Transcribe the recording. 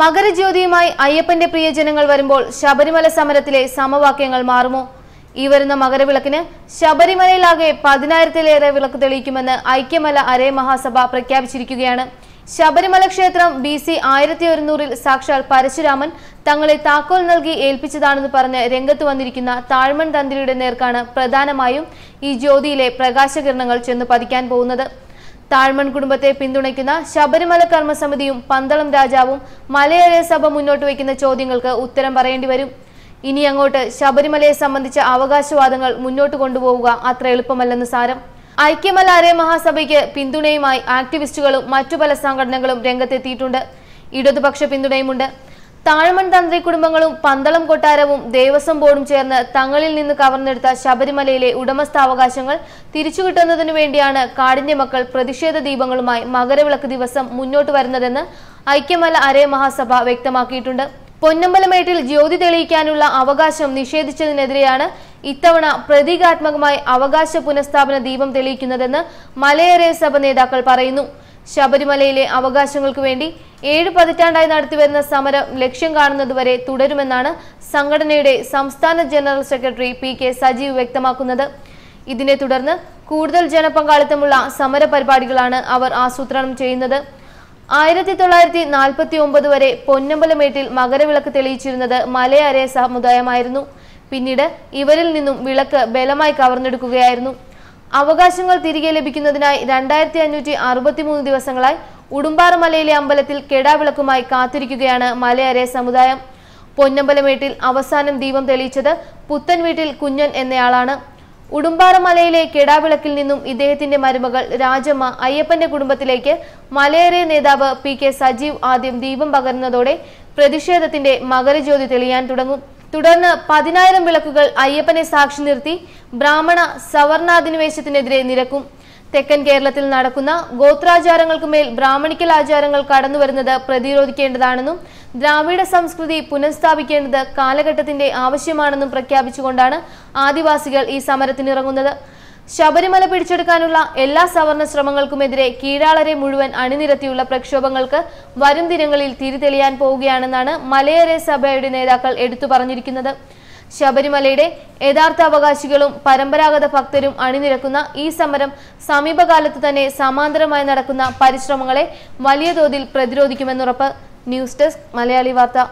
മകരജ്യോതിയുമായി അയ്യപ്പന്റെ പ്രിയജനങ്ങൾ വരുമ്പോൾ ശബരിമല സമരത്തിലെ സമവാക്യങ്ങൾ മാറുമോ? ഈ വരുന്ന മകരവിളക്കിന് ശബരിമലയിലാകെ പതിനായിരത്തിലേറെ വിളക്ക് തെളിയിക്കുമെന്ന് ഐക്യമല അരേ മഹാസഭ പ്രഖ്യാപിച്ചിരിക്കുകയാണ്. ശബരിമല ക്ഷേത്രം ബി സി ആയിരത്തി ഒരുന്നൂറിൽ സാക്ഷാൽ പരശുരാമൻ തങ്ങളെ താക്കോൽ നൽകി ഏൽപ്പിച്ചതാണെന്ന് പറഞ്ഞ് രംഗത്ത് വന്നിരിക്കുന്ന താഴ്മൺ തന്ത്രിയുടെ നേർക്കാണ് പ്രധാനമായും ഈ ജ്യോതിയിലെ പ്രകാശകിരണങ്ങൾ ചെന്ന് പതിക്കാൻ പോകുന്നത്. താഴ്മൺ കുടുംബത്തെ പിന്തുണയ്ക്കുന്ന ശബരിമല കർമ്മസമിതിയും പന്തളം രാജാവും മലയാള സഭ മുന്നോട്ട് വയ്ക്കുന്ന ചോദ്യങ്ങൾക്ക് ഉത്തരം പറയേണ്ടി വരും. ഇനി അങ്ങോട്ട് ശബരിമലയെ സംബന്ധിച്ച അവകാശവാദങ്ങൾ മുന്നോട്ട് കൊണ്ടുപോവുക അത്ര എളുപ്പമല്ലെന്ന് സാരം. ഐക്യമല അരേ മഹാസഭയ്ക്ക് പിന്തുണയുമായി ആക്ടിവിസ്റ്റുകളും മറ്റു പല സംഘടനകളും രംഗത്തെത്തിയിട്ടുണ്ട്. ഇടതുപക്ഷ പിന്തുണയുമുണ്ട്. താഴ്മൺ തന്ത്രി കുടുംബങ്ങളും പന്തളം കൊട്ടാരവും ദേവസ്വം ബോർഡും ചേർന്ന് തങ്ങളിൽ നിന്ന് കവർന്നെടുത്ത ശബരിമലയിലെ ഉടമസ്ഥാവകാശങ്ങൾ തിരിച്ചുകിട്ടുന്നതിനു വേണ്ടിയാണ് കാടിന്റെ മക്കൾ പ്രതിഷേധ ദീപങ്ങളുമായി മകരവിളക്ക് ദിവസം മുന്നോട്ട് വരുന്നതെന്ന് ഐക്യമല അരേ മഹാസഭ വ്യക്തമാക്കിയിട്ടുണ്ട്. പൊന്നമ്പലമേട്ടിൽ ജ്യോതി തെളിയിക്കാനുള്ള അവകാശം നിഷേധിച്ചതിനെതിരെയാണ് ഇത്തവണ പ്രതീകാത്മകമായി അവകാശ പുനഃസ്ഥാപന ദീപം തെളിയിക്കുന്നതെന്ന് മലയരേ സഭ നേതാക്കൾ പറയുന്നു. ശബരിമലയിലെ അവകാശങ്ങൾക്ക് വേണ്ടി ഏഴ് പതിറ്റാണ്ടായി നടത്തിവരുന്ന സമരം ലക്ഷ്യം കാണുന്നതുവരെ തുടരുമെന്നാണ് സംഘടനയുടെ സംസ്ഥാന general secretary P K Sajeev വ്യക്തമാക്കുന്നത്. ഇതിനെ തുടർന്ന് കൂടുതൽ ജനപങ്കാളിത്തമുള്ള സമര പരിപാടികളാണ് അവർ ആസൂത്രണം ചെയ്യുന്നത്. ആയിരത്തി തൊള്ളായിരത്തി നാൽപ്പത്തി ഒമ്പത് വരെ പൊന്നമ്പലമേട്ടിൽ മകരവിളക്ക് തെളിയിച്ചിരുന്നത് മലയാര സമുദായമായിരുന്നു പിന്നീട് ഇവരിൽ നിന്നും വിളക്ക് ബലമായി കവർന്നെടുക്കുകയായിരുന്നു. അവകാശങ്ങൾ തിരികെ ലഭിക്കുന്നതിനായി രണ്ടായിരത്തി അഞ്ഞൂറ്റി അറുപത്തിമൂന്ന് ദിവസങ്ങളായി ഉടുമ്പാറമലയിലെ അമ്പലത്തിൽ കെടാവിളക്കുമായി കാത്തിരിക്കുകയാണ് മലയാര സമുദായം. പൊന്നമ്പലമേട്ടിൽ അവസാനം ദീപം തെളിയിച്ചത് പുത്തൻ വീട്ടിൽ കുഞ്ഞൻ എന്നയാളാണ്. ഉടുമ്പാറമലയിലെ കെടാവിളക്കിൽ നിന്നും ഇദ്ദേഹത്തിന്റെ മരുമകൾ രാജമ്മ അയ്യപ്പന്റെ കുടുംബത്തിലേക്ക് മലയരെ നേതാവ് പി കെ സജീവ് ആദ്യം ദീപം പകർന്നതോടെ പ്രതിഷേധത്തിന്റെ മകരജ്യോതി തെളിയാൻ തുടങ്ങും. തുടർന്ന് പതിനായിരം വിളക്കുകൾ അയ്യപ്പനെ സാക്ഷി നിർത്തി ബ്രാഹ്മണ സവർണാധിനിവേശത്തിനെതിരെ നിരക്കും. തെക്കൻ കേരളത്തിൽ നടക്കുന്ന ഗോത്രാചാരങ്ങൾക്ക് മേൽ ബ്രാഹ്മണിക്കൽ ആചാരങ്ങൾ കടന്നുവരുന്നത് പ്രതിരോധിക്കേണ്ടതാണെന്നും ദ്രാവിഡ സംസ്കൃതി പുനഃസ്ഥാപിക്കേണ്ടത് കാലഘട്ടത്തിന്റെ ആവശ്യമാണെന്നും പ്രഖ്യാപിച്ചുകൊണ്ടാണ് ആദിവാസികൾ ഈ സമരത്തിനിറങ്ങുന്നത്. ശബരിമല പിടിച്ചെടുക്കാനുള്ള എല്ലാ സവർണ ശ്രമങ്ങൾക്കുമെതിരെ കീഴാളരെ മുഴുവൻ അണിനിരത്തിയുള്ള പ്രക്ഷോഭങ്ങൾക്ക് വരും ദിനങ്ങളിൽ തിരിതെളിയാൻ പോവുകയാണെന്നാണ് മലയരെ സഭയുടെ നേതാക്കൾ എടുത്തു പറഞ്ഞിരിക്കുന്നത്. ശബരിമലയുടെ യഥാർത്ഥ അവകാശികളും പരമ്പരാഗത ഭക്തരും അണിനിരക്കുന്ന ഈ സമരം സമീപകാലത്ത് തന്നെ സമാന്തരമായി നടക്കുന്ന പരിശ്രമങ്ങളെ വലിയ തോതിൽ പ്രതിരോധിക്കുമെന്നുറപ്പ്. ന്യൂസ് ഡെസ്ക് മലയാളി വാർത്ത.